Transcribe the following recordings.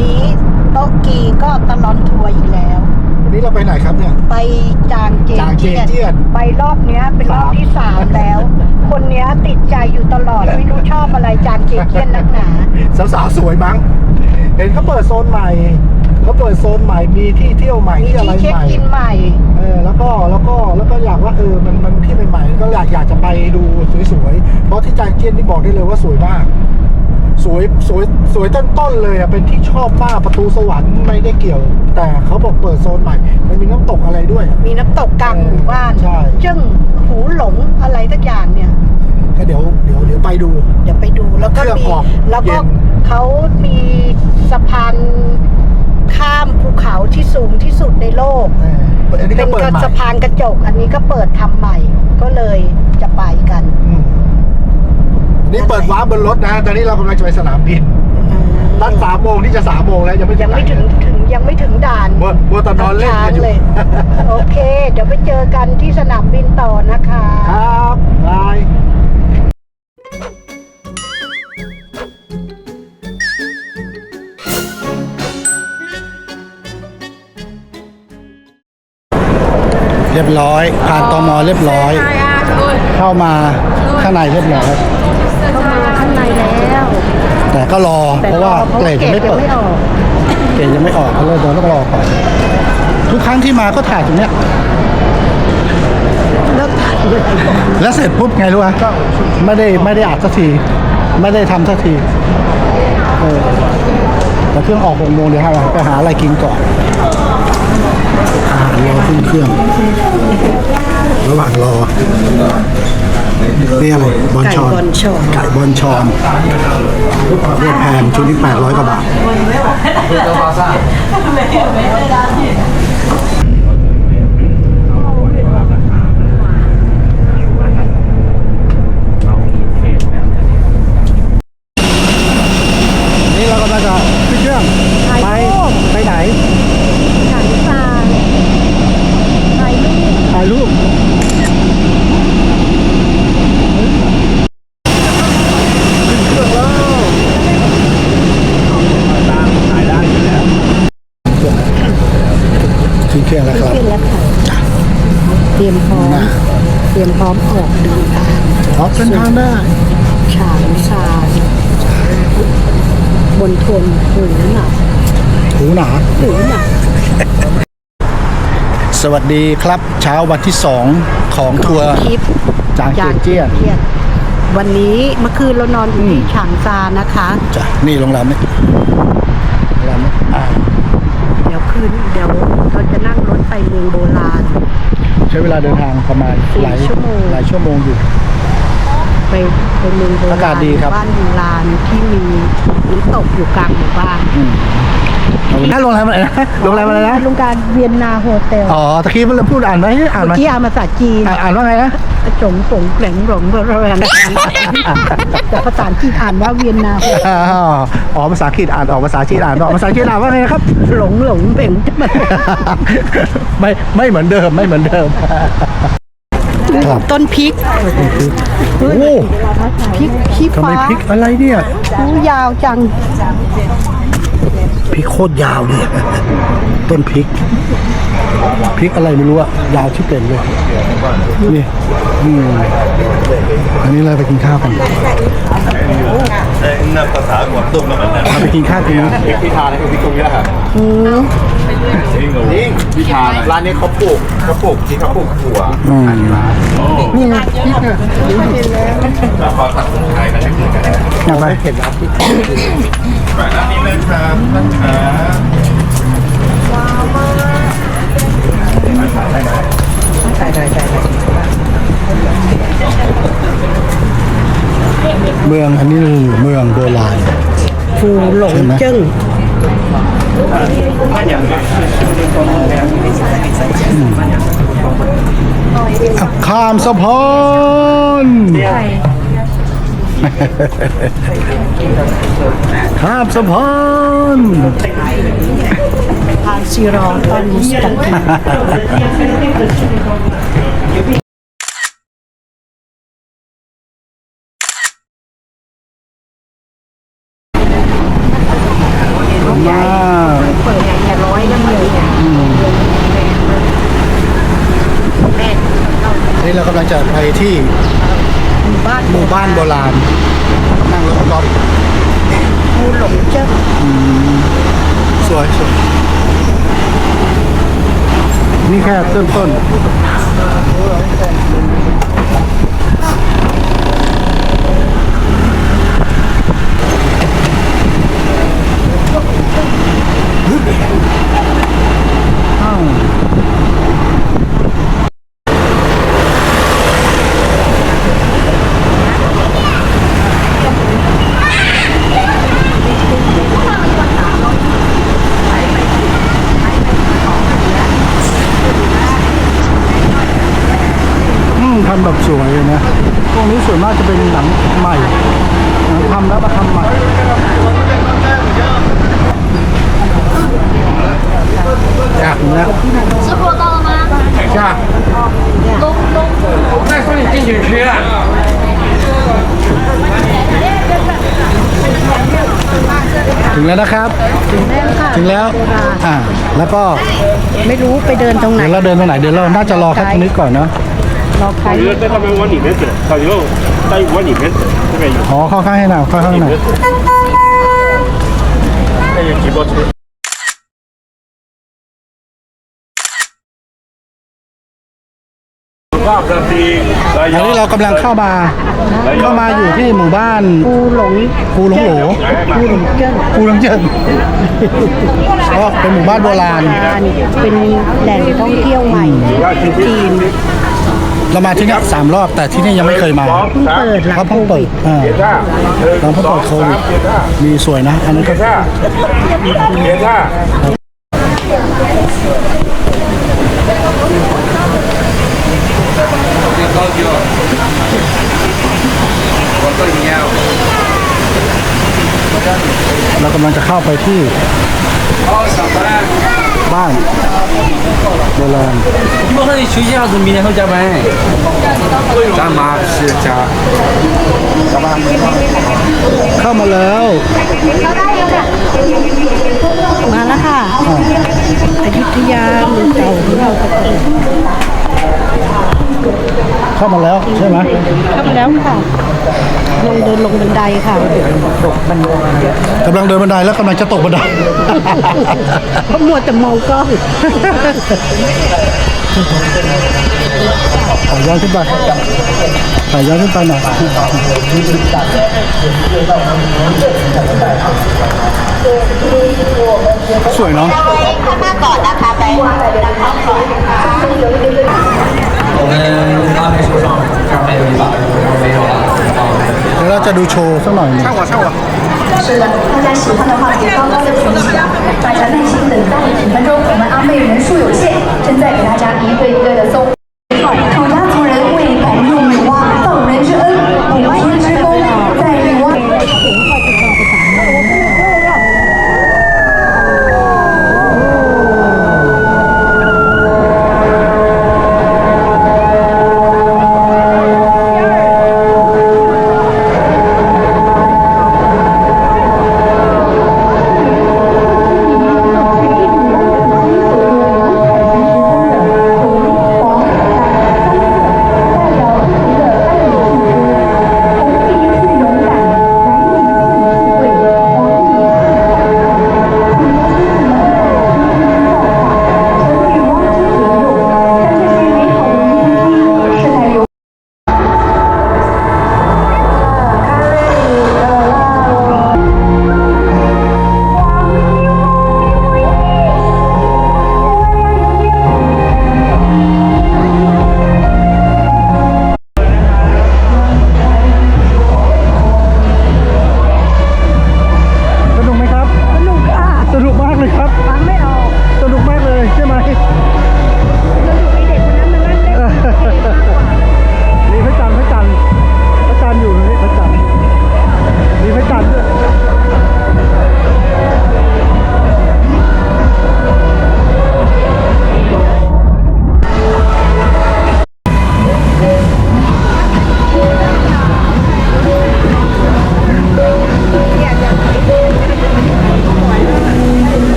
นี้โต๊ะกีก็ตลอนทัวร์อีกแล้ว วันนี้เราไปไหนครับเนี่ย ไปจางเจจางเจเจียน ไปรอบเนี้ยเป็นรอบที่สามแล้ว คนเนี้ยติดใจอยู่ตลอดไม่รู้ชอบอะไรจางเจเจียนนักหนาสาวๆสวยมั้ง เห็นเขาเปิดโซนใหม่เขาเปิดโซนใหม่มีที่เที่ยวใหม่มีที่อะไรที่เช็คใหม่ อินใหม่ เออแล้วก็แล้วก็แล้วก็อยากว่าเออมันมันที่ใหม่ๆก็อยากอยากจะไปดูสวยๆเพราะที่จางเจียนนี่บอกได้เลยว่าสวยมาก สวยสวยสวยต้นๆเลยอะเป็นที่ชอบมากประตูสวรรค์ไม่ได้เกี่ยว แต่เขาบอกเปิดโซนใหม่ มันมีน้ำตกอะไรด้วยมีน้ำตกกลางหมู่บ้านใช่ จึงหูหลงอะไรสักอย่างเนี่ย ก็เดี๋ยวเดี๋ยวเดี๋ยวไปดู เดี๋ยวไปดูแล้วก็เครื่องมีออกแล้วก็เย็น เขามีสะพานข้ามภูเขาที่สูงที่สุดในโลก เอออันนี้เป็ก็นเปิดกระใหม่สะพานกระจก อันนี้ก็เปิดทำใหม่ ก็เลยจะไปกัน อืม นี่เปิดวาร์ปบนรถนะ ตอนนี้เรากำลังจะไปสนามบินนัดสามโมงที่จะสามโมงแล้วยังไม่ยังไม่ถึงหนถึงยังไม่ถึงด่านมัวมัวแตอนนอนเล่นช้ากันงอยู่เลย โอเค เดี๋ยวไปเจอกันที่สนามบินต่อนะคะ ครับบายเรียบร้อยผ่านตมเรียบร้อย เข้ามาข้างในเรียบร้อย แต่ก็รอเพราะว่าเกรดยังไม่เปิดไม่ออก เกรดยังไม่ออกก็เลยเดี๋ยวต้องรอก่อนทุกครั้งที่มาก็ถ่ายตรงเนี้ยแล้วถ่ายเลยแล้วเสร็จปุ๊บไงรู้ไหมก็ไม่ได้ไม่ได้อัดสักที ไม่ได้ทำสักทีเออแต่เครื่องออกหกโมงเดี๋ยวให้ไปหาอะไรกินก่อนอาหารรอขึ้นเครื่อง ระหว่างรอ นี่อะไรบอลชอนไก่บอลชอน ไก่บอลชอนโคตรแพงชุดนี้แปดร้อยกว่าบาท นี่เรากำลังจะขึ้นเครื่องไปไปไหน ถ่ายตาถ่ายรูป ถ่ายรูปขึ้นเครื่องแล้วขึ้นเครื่องแล้วครับ ขึ้นแล้วค่ะเตรียมพร้อม เตรียมพร้อมออกเดินทาง ออกเส้นทางได้ฉางซานบนทนหูหนักหูหนาหูหนักสวัสดีครับเช้าวันที่สองของทัวร์ทริปจางเจียเจี้ยนเจียนวันนี้เมื่อคืนเรานอนอยู่อืมที่ฉางซานนะคะจ้ะนี่โรงแรมนี่โรงแรมนี่อ่าเดี๋ยวคืนเดี๋ยวเราจะนั่งรถไปเมืองโบราณ ใช้เวลาเดินทางประมาณสี่หลายชั่วโมงหลายชั่วโมงอยู่ ไปไปเมืองโบราณอากาศดีครับ บ้านโบราณที่มีน้ำตกอยู่กลางหมู่บ้านน่าโรงแรมอะไรนะโรงแรมอะไรนะโรงการเวียนนาโฮเทลอ๋อตะกี้มันพูดอ่านไหมอ่านไหมเมื่อกี้อ่านภาษาจีนอ่านอ่านว่าไงนะจงปงแกลงหลงเบอร์แรงแต่ภาษาจีนอ่านว่าเวียนนาโฮเทลอ๋ออ๋อภาษาอังกฤษอ่านออกภาษาจีนอ่านออกภาษาจีนอ่านว่าไงนะครับ หลงหลงเป่งจะมันไม่ไม่เหมือนเดิมไม่เหมือนเดิม ครับ ต้นพริกโอ้พริกขี้ทำไมฟ้าพริกอะไรเนี่ยหูยาวจัง พริกโคตรยาวเลยต้นพริกพริกอะไรไม่รู้อะยาวชิบเป็นเลยนี่อืมอันนี้เราไปกินข้าวกันนับภาษากวดตุ้มแล้วมันนะเราไปกินข้าวกันนะพิธาเนี่ยคือพิตรงนี้แหละครับ จริงจริงพิธาร้านนี้เขาปลูกเขาปลูกที่เขาปลูกถั่วอืมนี่ไงพริกอะแล้วเขาตัดสินใจกันให้เหมือนกันอยากไปร้านนี้เลยครับท่านขาเมืองอันนี้คือเมืองโบราณฟูหลงใช่ไหมจึ้ง ข้ามสะพานทานซีรอตอนมุสตากิ แล้วนะครับ ถึงแล้วค่ะ ถึงแล้ว อ่า แล้วก็ ไม่รู้ไปเดินตรงไหน เดี๋ยวเราเดินตรงไหน เดี๋ยวเราน่าจะรอแค่ตรงนี้ก่อนเนาะ รอใคร 我觉得在上面往里面走，导游在往里面走，这边有， อ๋อ เข้าข้างให้หน่อยเข้าข้างหน่อย 那有几包车。 อันนี้เรากำลังเข้ามา เข้ามาอยู่ที่หมู่บ้านภูหลงภูหลงโหลภูหลงเจิ้นภูหลงเจินก็เป็นหมู่บ้านโบราณเป็นแหล่งท่องเที่ยวใหม่จีนเรามาที่นี่สามรอบแต่ที่นี่ยังไม่เคยมาเพิ่งเปิดหลังเขาโคเพิ่งเปิวิดดอ่าเราเพิ่งเปิดโควิดมีสวยนะ อันนี้ก็别看，เรา กำลังจะเข้าไปที่บ้านโบราณ 不和你休息下子，明天会加班。干嘛是加？ เข้ามาแล้ว มาแล้วค่ะอยุธยาเมืองเก่าของเราค่ะ เข้ามาแล้วใช่ไหม เข้ามาแล้วค่ะ ลงเดินลงบันไดค่ะตกบันไดกำลังเดินบันไดแล้วกำลังจะตกบันไดเพราะมัวแต่มองกล้องขอย้อนขึ้นไปขอย้อนขึ้นไปหน่อยสวยเนาะเดี๋ยวเรา จะดูโชว์สักหน่อยหนึ่ง 是的，大家喜欢的话给高高的举起，大家耐心等待几分钟，我们阿妹人数有限，正在给大家一个一个的送。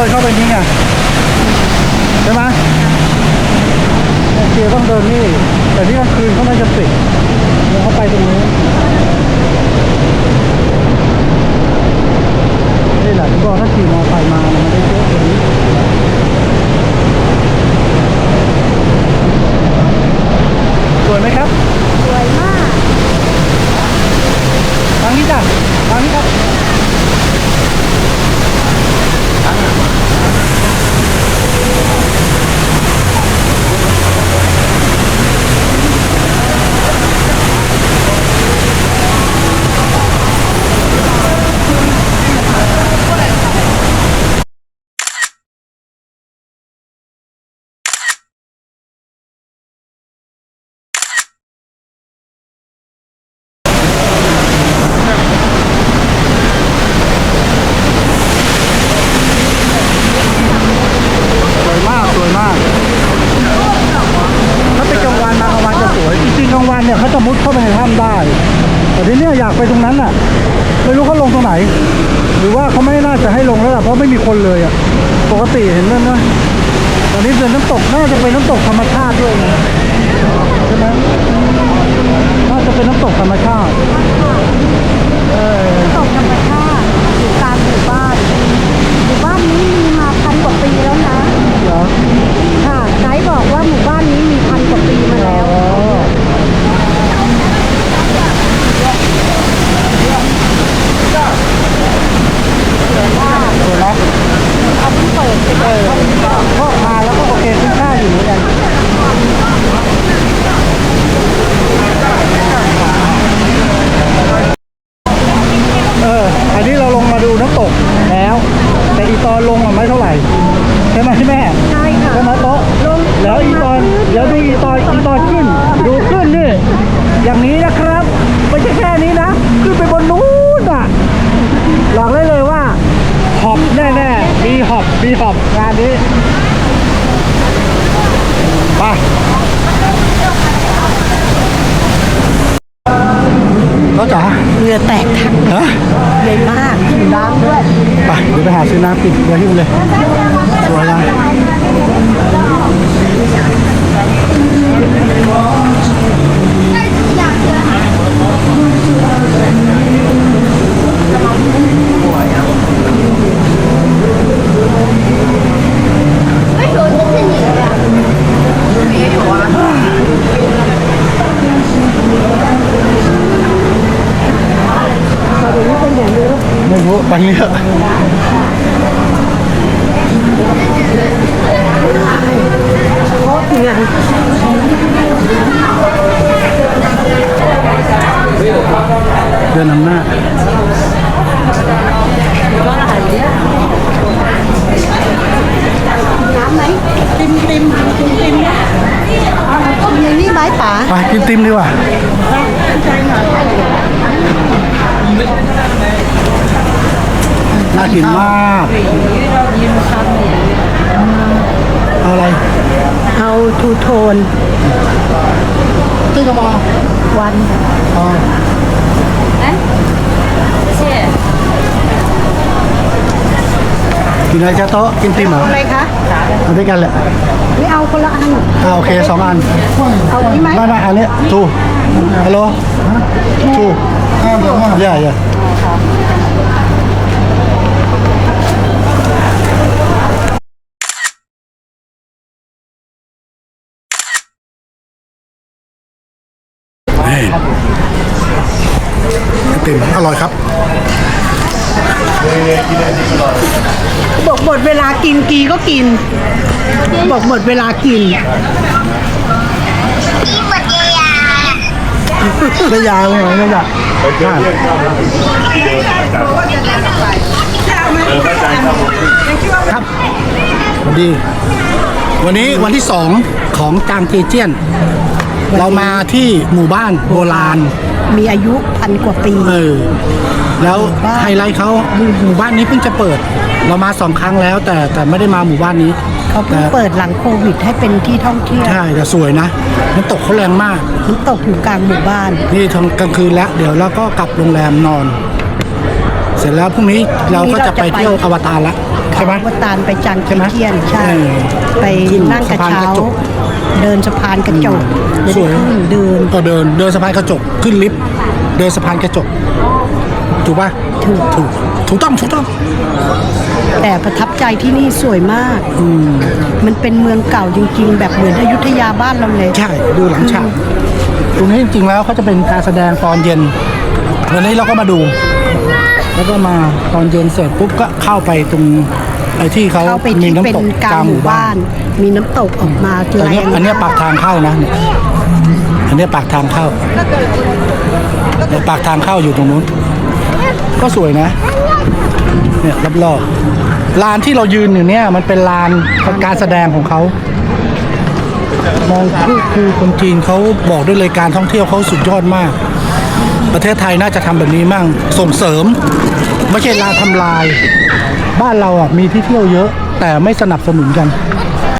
ดินเข้าไปนี่ไงใช่ไหมโอเคต้องเดินนี่ แต่ที่กลางคืนเขาน่าจะปิดแล้วเขาไปตรงนี้นี่แหละที่บอกถ้าขี่มอเตอร์ไซค์มาเนี่ยมันได้เยอะกว่านี้สวยไหมครับ สวยมากทางนี้จ้ะทางนี้ครับ สวยมาก สวยมาก ถ้าเป็นกลางวันมากลางวันจะสวย จริงๆกลางวันเนี่ยเขาจะมุดเข้าไปในถ้ำได้ แต่ทีเนี้ยอยากไปตรงนั้นอะ ไม่รู้เขาลงตรงไหน หรือว่าเขาไม่น่าจะให้ลงแล้วล่ะเพราะไม่มีคนเลยอะ ปกติเห็นนั่นนะตอนนี้เป็นน้ำตก น่าจะเป็นน้ำตกธรรมชาติด้วยนะใช่ไหมน่าจะเป็นน้ำตกธรรมชาติเออตกธรรมชาติอยู่กลางหมู่บ้านหมู่บ้านนี้มีมาพันกว่าปีแล้วนะ เหรอค่ะไกด์บอกว่าหมู่บ้านนี้มีพันกว่าปีมาอ๋อแล้ว สวยนะ เอาเพิ่งเปิดไป เออก็มาแล้วก็โอเคคุ้มค่าอยู่เหมือนกัน เออ อันนี้เราลงมาดูน้ำตกแล้ว แต่อีตอนลงอะไม่เท่าไหร่ ใช่ไหมแม่ ใช่ค่ะ ใช่ไหมโต๊ะแล้วอีตอน เดี๋ยวดูอีตอนอีตอนขึ้น ดูขึ้นนี่ อย่างนี้นะครับ ไม่ใช่แค่นี้นะ ขึ้นไปบนนู้นอะบอกได้เลยว่า หอบแน่ๆมีหอบมีหอบงานนี้ไปก็จ๋าเหงื่อแตกทั้งฮะเลยมากหิวน้ำด้วย ไปเดี๋ยวไปหาซื้อน้ำกินเดี๋ยวหิ้วเลยสวยนะ ไม่รู้ไปเรื่อยเดินนำหน้าน้ำไหมติมติมติมติมเอาในนี่ไหมป๋าไปกินติมดีกว่า น่ากินมาก เอาอะไร เอาทูโทนที่จะมาวันอ๋อกินอะไรจ้าโต๊ะกินติมเหรออะไรคะเอาด้วยกันแหละไม่เอาคนละอันอ่าโอเคสองอันเอาอันนี้ไหมไม่ไม่อันนี้ทูฮัลโหลทูย่า ย่าไอติมอร่อยครับบอกหมดเวลากินกีก็กิน บอกหมดเวลากินได้ยาไหมได้ยาครับสวัสดี วันนี้วันที่สองของจางเจเจียน เรามาที่หมู่บ้านโบราณ มีอายุพันกว่าปีเออแล้วไฮไลท์เขาหมู่บ้านนี้เพิ่งจะเปิด เรามาสองครั้งแล้ว แต่แต่ไม่ได้มาหมู่บ้านนี้เขาเพิ่งแต่เปิดหลังโควิดให้เป็นที่ท่องเที่ยวใช่แต่สวยนะน้ำตกเขาแรงมากน้ำตกอยู่กลางหมู่บ้าน นี่ทำกลางคืนแล้วเดี๋ยวเราก็กลับโรงแรมนอน เสร็จแล้วพรุ่งนี้เราก็จะไปเที่ยวอวตารละใช่ไหมวัตานไปจังใช่ไหมเทียนใช่เออไปขึ้นนั่งกระสะพานเช้ากระจก เดินสะพานกระจกสวยขึ้นเดิน ก็เดินเดินสะพานกระจกขึ้นลิฟต์เดินสะพานกระจก ถูกป่ะถูก ถูกถูกต้องถูกต้อง แต่ประทับใจที่นี่สวยมาก มันเป็นเมืองเก่าจริง ๆ แบบเหมือนอยุธยาบ้านเราเลย ใช่ดูหลังฉากตรงนี้จริงๆแล้วเขาจะเป็นการแสดงตอนเย็นวันนี้เราก็มาดู แล้วก็มาตอนเย็นเสร็จปุ๊บก็เข้าไปตรง ไอ้ที่เขาเข้าไปมีที่เป็นน้ำตกกลางหมู่บ้าน มีน้ำตกออกมาอันแรเนี้ยงอันเนี้ยปากทางเข้านะเนี่ยอันเนี้ยปากทางเข้าเนี่ยปากทางเข้าอยู่ตรงนู้น ก็สวยนะ เนี่ยรอบๆลานที่เรายืนอยู่เนี่ย มันเป็นลานการแสดงของเขา มองคือคือคนจีนเขาบอกด้วยเลยการท่องเที่ยวเขาสุดยอดมาก ประเทศไทยน่าจะทำแบบนี้มั่งส่งเสริม ไม่ใช่ลานทำลาย บ้านเราอะมีที่เที่ยวเยอะ แต่ไม่สนับสนุนกัน